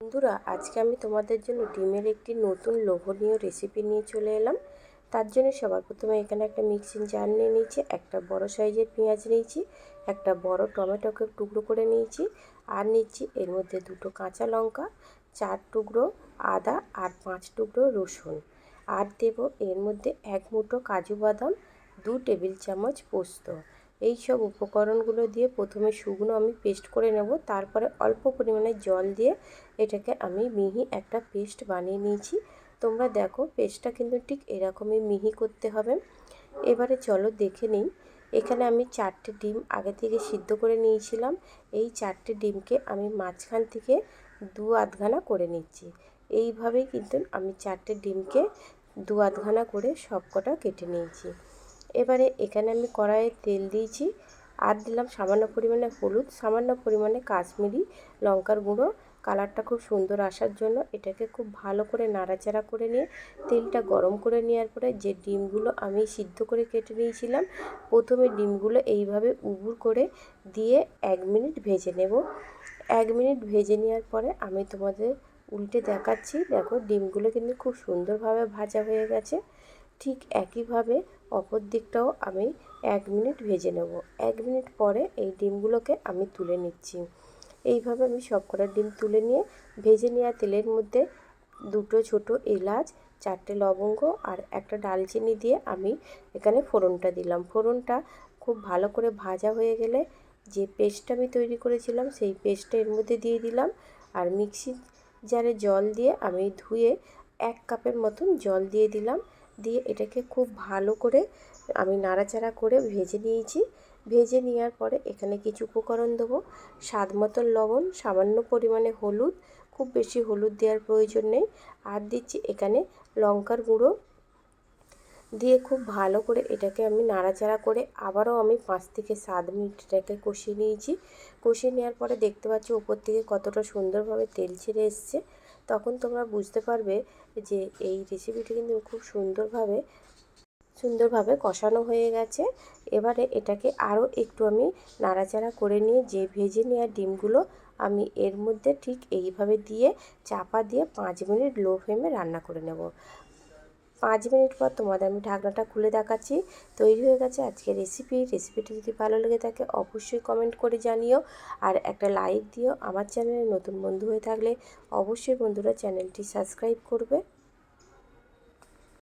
বন্ধুরা, আজকে আমি তোমাদের জন্য ডিমের একটি নতুন লোভনীয় রেসিপি নিয়ে চলে এলাম। তার জন্য সবার প্রথমে এখানে একটা মিক্সিং জার নিয়ে নিয়েছি, একটা বড় সাইজের পেঁয়াজ নিয়েছি, একটা বড় টমেটোকে টুকরো করে নিয়েছি, আর নিচ্ছি এর মধ্যে দুটো কাঁচা লঙ্কা, চার টুকরো আদা, আর পাঁচ টুকরো রসুন। আর দেব এর মধ্যে এক মুঠো কাজু বাদাম, দু টেবিল চামচ পোস্ত। এই সব উপকরণগুলো দিয়ে প্রথমে শুকনো আমি পেস্ট করে নেব, তারপরে অল্প পরিমাণে জল দিয়ে এটাকে আমি মিহি একটা পেস্ট বানিয়ে নিয়েছি। তোমরা দেখো পেস্টটা কিন্তু ঠিক এরকমই মিহি করতে হবে। এবারে চলো দেখে নিই, এখানে আমি চারটে ডিম আগে থেকে সিদ্ধ করে নিয়েছিলাম। এই চারটে ডিমকে আমি মাঝখান থেকে দু আধখানা করে নিচ্ছি। এইভাবেই কিন্তু আমি চারটে ডিমকে দু আধখানা করে সবকটা কেটে নিয়েছি। এবারে এখানে আমি কড়াইয়ে তেল দিয়েছি। আর দিলাম সামান্য পরিমাণে হলুদ, সামান্য পরিমাণে কাশ্মীরি লঙ্কার গুঁড়ো। কালারটা খুব সুন্দর আসার জন্য এটাকে খুব ভালো করে নাড়াচাড়া করে নিয়ে তেলটা গরম করে নেওয়ার পরে যে ডিমগুলো আমি সিদ্ধ করে কেটে নিয়েছিলাম, প্রথমে ডিমগুলো এইভাবে উবুর করে দিয়ে এক মিনিট ভেজে নেব। এক মিনিট ভেজে নেওয়ার পরে আমি তোমাদের উল্টে দেখাচ্ছি। দেখো ডিমগুলো কিন্তু খুব সুন্দরভাবে ভাজা হয়ে গেছে। ঠিক একইভাবে অপর দিকটাও আমি এক মিনিট ভেজে নেব। এক মিনিট পরে এই ডিমগুলোকে আমি তুলে নিচ্ছি। এইভাবে আমি সব কটা ডিম তুলে নিয়ে ভেজে নেওয়া তেলের মধ্যে দুটো ছোট এলাচ, চারটে লবঙ্গ আর একটা ডালচিনি দিয়ে আমি এখানে ফোড়নটা দিলাম। ফোড়নটা খুব ভালো করে ভাজা হয়ে গেলে যে পেস্টটা আমি তৈরি করেছিলাম সেই পেস্টটা এর মধ্যে দিয়ে দিলাম আর মিক্সি জারে জল দিয়ে আমি ধুয়ে এক কাপের মতন জল দিয়ে দিলাম। দিয়ে এটাকে খুব ভালো করে আমি নাড়াচাড়া করে ভেজে নিয়েছি। ভেজে নেওয়ার পরে এখানে কিছু উপকরণ দেবো। স্বাদ মতন লবণ, সামান্য পরিমাণে হলুদ, খুব বেশি হলুদ দেওয়ার প্রয়োজন নেই। আর দিচ্ছি এখানে লঙ্কার গুঁড়ো। দিয়ে খুব ভালো করে এটাকে আমি নাড়াচাড়া করে আবারও আমি পাঁচ থেকে সাত মিনিট এটাকে কষিয়ে নিয়েছি। কষিয়ে নেওয়ার পরে দেখতে পাচ্ছি ওপর থেকে কতটা সুন্দরভাবে তেল ছেড়ে এসছে। তখন তোমরা বুঝতে পারবে যে এই রেসিপিটি কিন্তু খুব সুন্দরভাবে সুন্দরভাবে কষানো হয়ে গেছে। এবারে এটাকে আরও একটু আমি নাড়াচাড়া করে নিয়ে, যে ভেজে নেওয়া ডিমগুলো আমি এর মধ্যে ঠিক এইভাবে দিয়ে, চাপা দিয়ে পাঁচ মিনিট লো ফ্লেমে রান্না করে নেব। পাঁচ মিনিট পর তোমাদের আমি ঢাকনাটা খুলে দেখাচ্ছি। তৈরি হয়ে গেছে আজকে রেসিপি রেসিপিটি যদি ভালো লেগে থাকে, অবশ্যই কমেন্ট করে জানিও। আর একটা লাইক দিও আমার চ্যানেলে নতুন বন্ধু হয়ে থাকলে অবশ্যই বন্ধুরা চ্যানেলটি সাবস্ক্রাইব করবে।